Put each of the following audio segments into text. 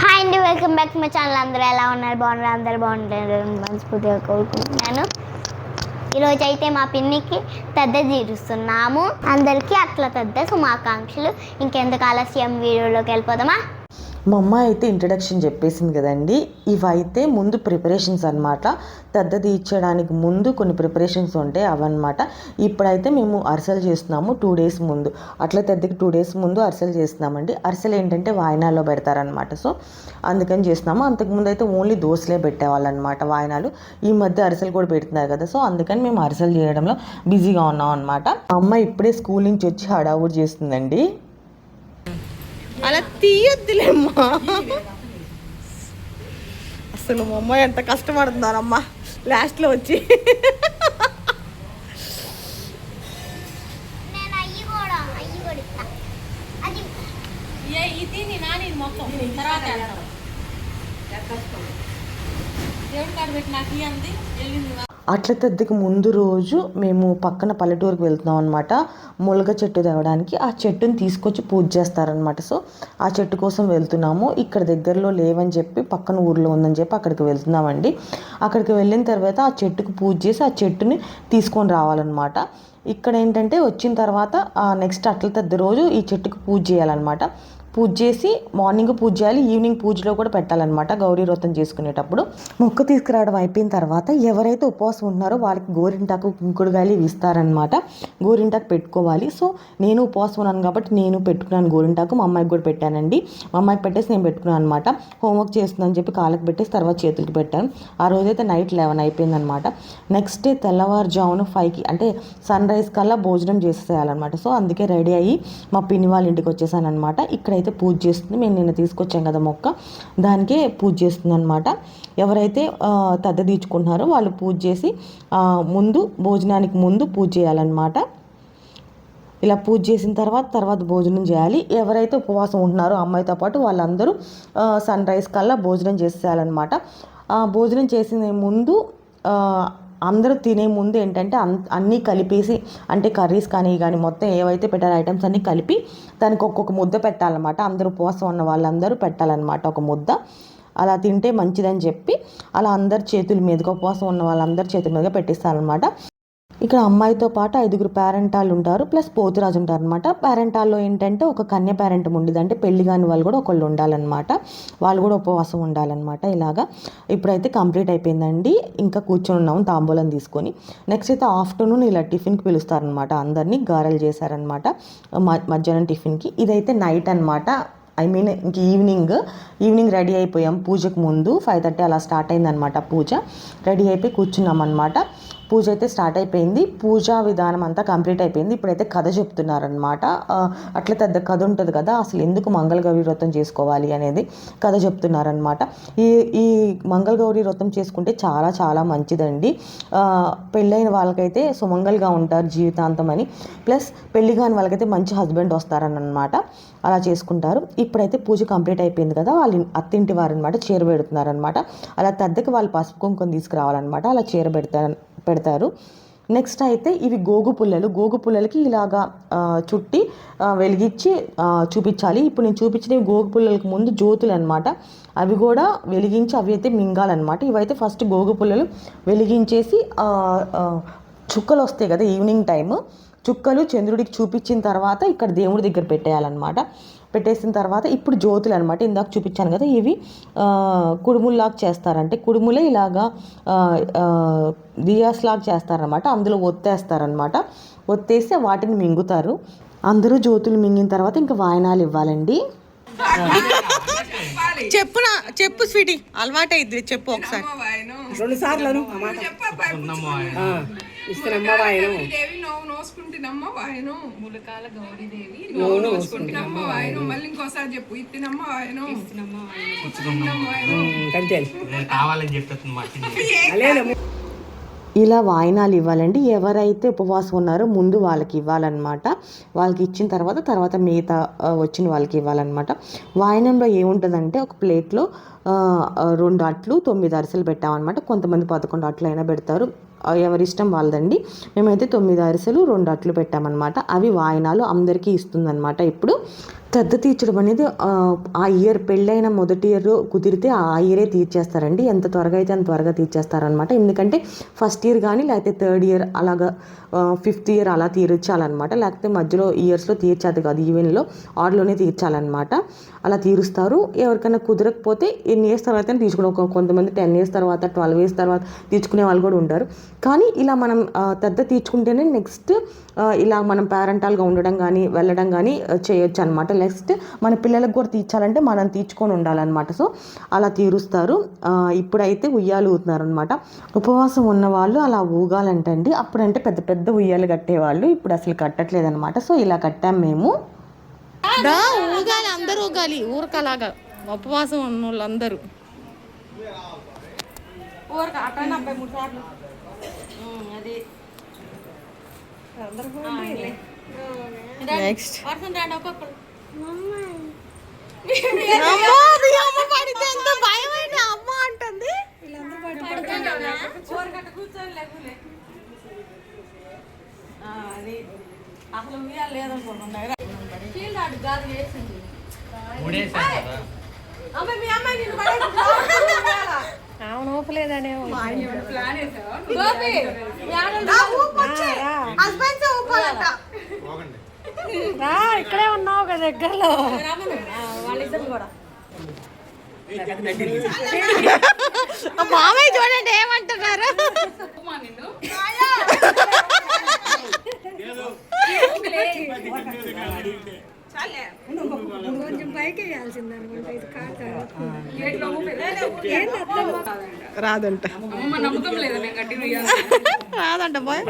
Hi అండి welcome back my channel అందరూ ఎలా ఉన్నారు? బాగున్నారు? అందరూ బాగుంటారు మనస్ఫూర్తిగా కోరుకుంటున్నాను. ఈరోజు అయితే మా పిన్నికి పెద్ద తీరుస్తున్నాము. అందరికీ అట్లా పెద్ద శుభాకాంక్షలు. ఇంకెందుకు ఆలస్యం? వీడియోలోకి వెళ్ళిపోదామా? మా అమ్మ అయితే ఇంట్రడక్షన్ చెప్పేసింది కదండి. ఇవైతే ముందు ప్రిపరేషన్స్ అన్నమాట. పెద్ద తీర్చడానికి ముందు కొన్ని ప్రిపరేషన్స్ ఉంటాయి అవన్నమాట. ఇప్పుడైతే మేము అరిసెలు చేస్తున్నాము టూ డేస్ ముందు. అట్లా పెద్దకి టూ డేస్ ముందు అరిసెలు చేస్తున్నామండి. అరిసెలు ఏంటంటే వాయినాల్లో పెడతారనమాట సో అందుకని చేస్తున్నాము. అంతకుముందు అయితే ఓన్లీ దోశలే పెట్టేవాళ్ళు అనమాట వాయినాలు. ఈ మధ్య అరిసెలు కూడా పెడుతున్నారు కదా. సో అందుకని మేము అరిసెలు చేయడంలో బిజీగా ఉన్నాం అనమాట అమ్మ ఇప్పుడే స్కూల్ నుంచి వచ్చి హడావుడి చేస్తుందండి. అలా తీయొద్దులేమ్మా. అసలు మా అమ్మ ఎంత కష్టపడుతున్నారమ్మా లాస్ట్లో వచ్చి. దేవుడి కాడ పెట్టి నాకు ఇయ్యంది వెళ్ళింది అట్ల తద్దకి ముందు రోజు మేము పక్కన పల్లెటూరుకి వెళ్తున్నాం అనమాట ములగ చెట్టు తేవడానికి ఆ చెట్టుని తీసుకొచ్చి పూజ చేస్తారనమాట సో ఆ చెట్టు కోసం వెళ్తున్నాము. ఇక్కడ దగ్గరలో లేవని చెప్పి పక్కన ఊర్లో ఉందని చెప్పి అక్కడికి వెళ్తున్నామండి. అక్కడికి వెళ్ళిన తర్వాత ఆ చెట్టుకు పూజ చేసి ఆ చెట్టుని తీసుకొని రావాలన్నమాట. ఇక్కడ ఏంటంటే వచ్చిన తర్వాత నెక్స్ట్ అట్ల తద్ది రోజు ఈ చెట్టుకు పూజ చేయాలన్నమాట. పూజ చేసి మార్నింగ్ పూజ చేయాలి ఈవినింగ్ పూజలో కూడా పెట్టాలన్నమాట గౌరీ వ్రతం చేసుకునేటప్పుడు. మొక్క తీసుకురావడం అయిపోయిన తర్వాత ఎవరైతే ఉపవాసం ఉంటున్నారో వాళ్ళకి గోరింటాకు కుంకుడుగాయలు ఇవి ఇస్తారనమాట గోరింటాకు పెట్టుకోవాలి. సో నేను ఉపవాసం ఉన్నాను కాబట్టి నేను పెట్టుకున్నాను గోరింటాకు మా అమ్మాయికి కూడా పెట్టానండి. మా అమ్మాయికి పెట్టేసి నేను పెట్టుకున్నాను అనమాట హోంవర్క్ చేస్తుందని చెప్పి కాళ్ళకి పెట్టేసి తర్వాత చేతులకి పెట్టాను. ఆ రోజైతే నైట్ లెవెన్ అయిపోయిందనమాట నెక్స్ట్ డే తెల్లవారుజామున ఫైవ్కి అంటే సన్ రైజ్ కల్లా భోజనం చేసేయాలన్నమాట సో అందుకే రెడీ అయ్యి మా పిన్ని వాళ్ళ ఇంటికి వచ్చేసాను అనమాట అయితే పూజ చేస్తుంది. మేము నిన్న తీసుకొచ్చాం కదా మొక్క. దానికే పూజ చేస్తుంది అనమాట ఎవరైతే తద్ద తీర్చుకుంటున్నారో వాళ్ళు పూజ చేసి ముందు భోజనానికి ముందు పూజ చేయాలన్నమాట. ఇలా పూజ చేసిన తర్వాత తర్వాత భోజనం చేయాలి. ఎవరైతే ఉపవాసం ఉంటున్నారో అమ్మాయితో పాటు వాళ్ళందరూ సన్ రైజ్ కల్లా భోజనం చేసేయాలన్నమాట. భోజనం చేసిన ముందు అందరూ తినే ముందు ఏంటంటే అన్నీ కలిపేసి అంటే కర్రీస్ కానీ కానీ మొత్తం ఏవైతే పెట్టారో ఐటమ్స్ అన్నీ కలిపి దానికి ఒక్కొక్క ముద్ద పెట్టాలన్నమాట. అందరూ ఉపవాసం ఉన్న వాళ్ళందరూ పెట్టాలన్నమాట ఒక ముద్ద. అలా తింటే మంచిదని చెప్పి అలా అందరి చేతుల మీదుగా ఉపవాసం ఉన్న వాళ్ళందరి చేతుల మీదుగా పెట్టిస్తారనమాట ఇక్కడ అమ్మాయితో పాటు ఐదుగురు పేరెంటాలు ఉంటారు ప్లస్ పోతురాజు ఉంటారు అనమాట పేరెంటాల్లో ఏంటంటే ఒక కన్య పేరెంట్ ఉండేది అంటే పెళ్ళి కాని వాళ్ళు కూడా ఒకళ్ళు ఉండాలన్నమాట. వాళ్ళు కూడా ఉపవాసం ఉండాలన్నమాట ఇలాగా. ఇప్పుడైతే కంప్లీట్ అయిపోయిందండి. ఇంకా కూర్చొని ఉన్నాము తాంబూలం తీసుకొని. నెక్స్ట్ అయితే ఆఫ్టర్నూన్ ఇలా టిఫిన్కి పిలుస్తారనమాట అందరినీ గారెలు చేశారనమాట మ- మధ్యాహ్నం టిఫిన్కి ఇదైతే నైట్ అనమాట ఐ మీన్ ఇంక ఈవినింగ్ ఈవినింగ్ రెడీ అయిపోయాం. పూజకు ముందు ఫైవ్ థర్టీ అలా స్టార్ట్ అయిందనమాట పూజ. రెడీ అయిపోయి కూర్చున్నాం అనమాట పూజ అయితే స్టార్ట్ అయిపోయింది. పూజా విధానం అంతా కంప్లీట్ అయిపోయింది. ఇప్పుడైతే కథ చెప్తున్నారనమాట అట్లా పెద్ద కథ ఉంటుంది కదా అసలు ఎందుకు మంగళగౌరి వ్రతం చేసుకోవాలి అనేది కథ చెప్తున్నారనమాట ఈ ఈ మంగళగౌరి వ్రతం చేసుకుంటే చాలా చాలా మంచిదండి. పెళ్ళైన వాళ్ళకైతే సుమంగల్గా ఉంటారు జీవితాంతం అని. ప్లస్ పెళ్ళి కాని వాళ్ళకైతే మంచి హస్బెండ్ వస్తారని అనమాట అలా చేసుకుంటారు. ఇప్పుడైతే పూజ కంప్లీట్ అయిపోయింది కదా వాళ్ళ అత్తింటి వారు అనమాట చీర పెడుతున్నారనమాట అలా తద్దకి వాళ్ళు పసుపు కుంకుమ తీసుకురావాలన్నమాట అలా చీర పెడతారు పెడతారు. నెక్స్ట్ అయితే ఇవి గోగు పుల్లలు. గోగు పుల్లలకి ఇలాగా చుట్టి వెలిగించి చూపించాలి. ఇప్పుడు నేను చూపించినవి గోగు పుల్లలకు ముందు జ్యోతులు అనమాట అవి కూడా వెలిగించి అవి అయితే మింగాలన్నమాట. ఇవైతే ఫస్ట్ గోగు పుల్లలు వెలిగించేసి చుక్కలు వస్తాయి కదా ఈవినింగ్ టైము చుక్కలు చంద్రుడికి చూపించిన తర్వాత ఇక్కడ దేవుడి దగ్గర పెట్టేయాలన్నమాట. పెట్టేసిన తర్వాత ఇప్పుడు జ్యోతులు అనమాట ఇందాక చూపించాను కదా ఇవి కుడుముల్లాగా చేస్తారంటే కుడుములే ఇలాగా దియాస్ లాగా చేస్తారనమాట అందులో ఒత్తేస్తారనమాట ఒత్తేసి వాటిని మింగుతారు. అందరూ జ్యోతులు మింగిన తర్వాత ఇంకా వాయనాలు ఇవ్వాలండి. చెప్పు నా చెప్పు స్వీటీ. అలవాటు అయింది చెప్పు ఒకసారి. రెండు సార్లు అను ఆ మాట. ఆ, ఇస్తున్నమ్మ వాయనం దేవి నోవు నోసుకుంటున్నమ్మ వాయను ములకాల గౌరీదేవి నోవు నోసుకుంటున్నమ్మ వాయను మళ్ళీ ఇంకోసారి చెప్పు ఇత్తినమ్మ వాయను ఇత్తినమ్మ వాయను అంతే కావాలని చెప్పేస్తుంది మా చిన్ని. అలేదమ్మ ఇలా వాయినాలు ఇవ్వాలండి. ఎవరైతే ఉపవాసం ఉన్నారో ముందు వాళ్ళకి ఇవ్వాలన్నమాట. వాళ్ళకి ఇచ్చిన తర్వాత తర్వాత మిగతా వచ్చిన వాళ్ళకి ఇవ్వాలన్నమాట. వాయినంలో ఏముంటుందంటే ఒక ప్లేట్లో రెండు అట్లు తొమ్మిది అరిసెలు పెట్టామన్నమాట. కొంతమంది పదకొండు అట్లు అయినా పెడతారు. ఎవరి ఇష్టం వాళ్ళదండి. మేమైతే తొమ్మిది అరిసెలు రెండు అట్లు పెట్టామన్నమాట. అవి వాయినాలు అందరికీ ఇస్తుందన్నమాట ఇప్పుడు. పెద్ద తీర్చడం అనేది ఆ, ఇయర్ పెళ్ళైన మొదటి ఇయర్ కుదిరితే ఆ ఇయరే తీర్చేస్తారండి. ఎంత త్వరగా అయితే అంత త్వరగా తీర్చేస్తారనమాట ఎందుకంటే ఫస్ట్ ఇయర్ కానీ లేకపోతే థర్డ్ ఇయర్ అలాగా ఫిఫ్త్ ఇయర్ అలా తీర్చాలన్నమాట. లేకపోతే మధ్యలో ఇయర్స్లో తీర్చేది కాదు. ఈవెన్లో ఆర్లోనే తీర్చాలన్నమాట. అలా తీరుస్తారు. ఎవరికైనా కుదరకపోతే ఎన్ని ఇయర్స్ తర్వాత తీసుకుని కొంతమంది టెన్ ఇయర్స్ తర్వాత ట్వెల్వ్ ఇయర్స్ తర్వాత తీర్చుకునే వాళ్ళు కూడా ఉంటారు. కానీ ఇలా మనం పెద్ద తీర్చుకుంటేనే నెక్స్ట్ ఇలా మనం పేరెంటాల్గా ఉండడం కానీ వెళ్ళడం కానీ చేయొచ్చు అనమాట నెక్స్ట్ మన పిల్లలకు కూడా తీర్చాలంటే మనం తీర్చుకొని ఉండాలన్నమాట. సో అలా తీరుస్తారు. ఆ, ఇప్పుడైతే ఉయ్యాలు ఊతున్నారు అనమాట ఉపవాసం ఉన్న వాళ్ళు అలా ఊగాలంటండి. అప్పుడంటే పెద్ద పెద్ద ఉయ్యాలు కట్టేవాళ్ళు ఇప్పుడు అసలు కట్టట్లేదు అనమాట సో ఇలా కట్టాం మేము. ఊగాలి అందరూ ఊగాలి. ఊరకలాగా. ఉపవాసం ఉన్న వాళ్ళందరూ ఊరక అట్లా డెబ్బై మూడు సార్లు. ఉమ్, అది. నెక్స్ట్ ఒక్కొక్కరు పడితే ఎంత భయమైన అమ్మ అంటుంది. అసలు లేదనుకుంటున్నా. ఫీల్డ్ ఆడు గాలి వేసింది. మూడేసారు కదా. అమ్మాయి మీ అమ్మాయి నిన్ను పడేసి ఆమె ఊపలేదనే గోపి హస్బెండ్స్ ఊపాలంట. రా ఇక్కడే ఉన్నావు కదా దగ్గరలో. వాళ్ళిద్దరు కూడా మామయ్య చూడండి ఏమంటున్నారు? రాదంట. రాదంట బాయ్.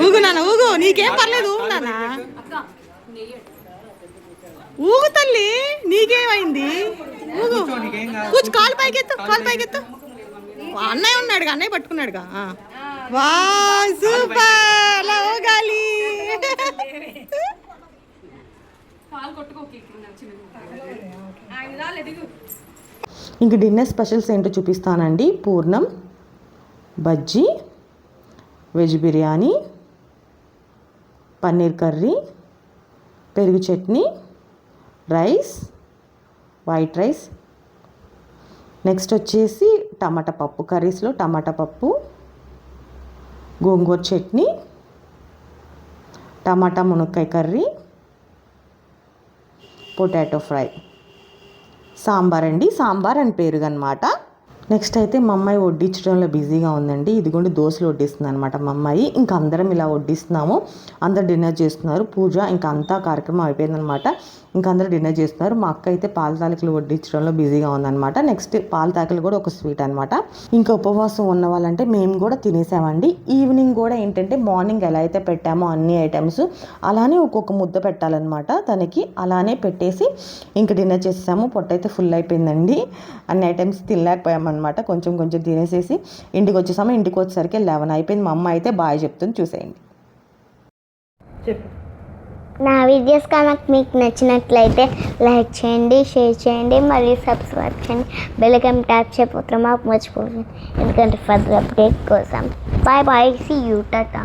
ఊగు నాన్న ఊగు. నీకేం పర్లేదు ఊగు నాన్న. ఊగు తల్లి నీకేమైంది? ఊగు. కూర్చు కాలు పైకెత్తు కాలు పైకెత్తు. అన్నయ్య ఉన్నాడుగా అన్నయ్య పట్టుకున్నాడుగా. ఆ. వా సూపర్ అలా ఊగాలి ఇంక డిన్నర్ స్పెషల్స్ ఏంటో చూపిస్తానండి. పూర్ణం బజ్జీ వెజ్ బిర్యానీ పన్నీర్ కర్రీ పెరుగు chutney rice white rice. Next వచ్చేసి టమాటా పప్పు కర్రీస్లో టమాటా పప్పు గోంగూర చట్నీ టమాటా మునక్కాయ కర్రీ పొటాటో ఫ్రై. సాంబార్ అండి సాంబార్ అని పేరుగనమాట నెక్స్ట్ అయితే మా అమ్మాయి వడ్డించడంలో బిజీగా ఉందండి. ఇదిగోండి దోశలు వడ్డిస్తుంది అనమాట మా అమ్మాయి. ఇంకా అందరం ఇలా వడ్డిస్తున్నాము. అందరు డిన్నర్ చేస్తున్నారు. పూజ ఇంకా అంతా కార్యక్రమం అయిపోయిందనమాట ఇంకా అందరూ డిన్నర్ చేస్తున్నారు. మా అక్క అయితే పాల తాలికలు వడ్డించడంలో బిజీగా ఉందన్నమాట. నెక్స్ట్ పాల తాకలు కూడా ఒక స్వీట్ అనమాట ఇంకా ఉపవాసం ఉన్న వాళ్ళంటే మేము కూడా తినేసామండి. ఈవినింగ్ కూడా ఏంటంటే మార్నింగ్ ఎలా అయితే పెట్టామో అన్ని ఐటమ్స్ అలానే ఒక్కొక్క ముద్ద పెట్టాలన్నమాట తనకి. అలానే పెట్టేసి ఇంకా డిన్నర్ చేసేసాము. పొట్ట అయితే ఫుల్ అయిపోయిందండి. అన్ని ఐటమ్స్ తినలేకపోయామన్నమాట. కొంచెం కొంచెం తినేసేసి ఇంటికి వచ్చేసాము. ఇంటికి వచ్చేసరికి లెవెన్ అయిపోయింది. మా అమ్మ అయితే బాగా చెప్తుంది. చూసేయండి. నా వీడియోస్ కనుక మీకు నచ్చినట్లయితే లైక్ చేయండి షేర్ చేయండి మరియు సబ్స్క్రైబ్ చేయండి. బెల్కమ్ ట్యాప్ చేయకపోతే మాకు మర్చిపోతుంది ఎందుకంటే ఫర్దర్ అప్డేట్ కోసం. Bye bye see you tata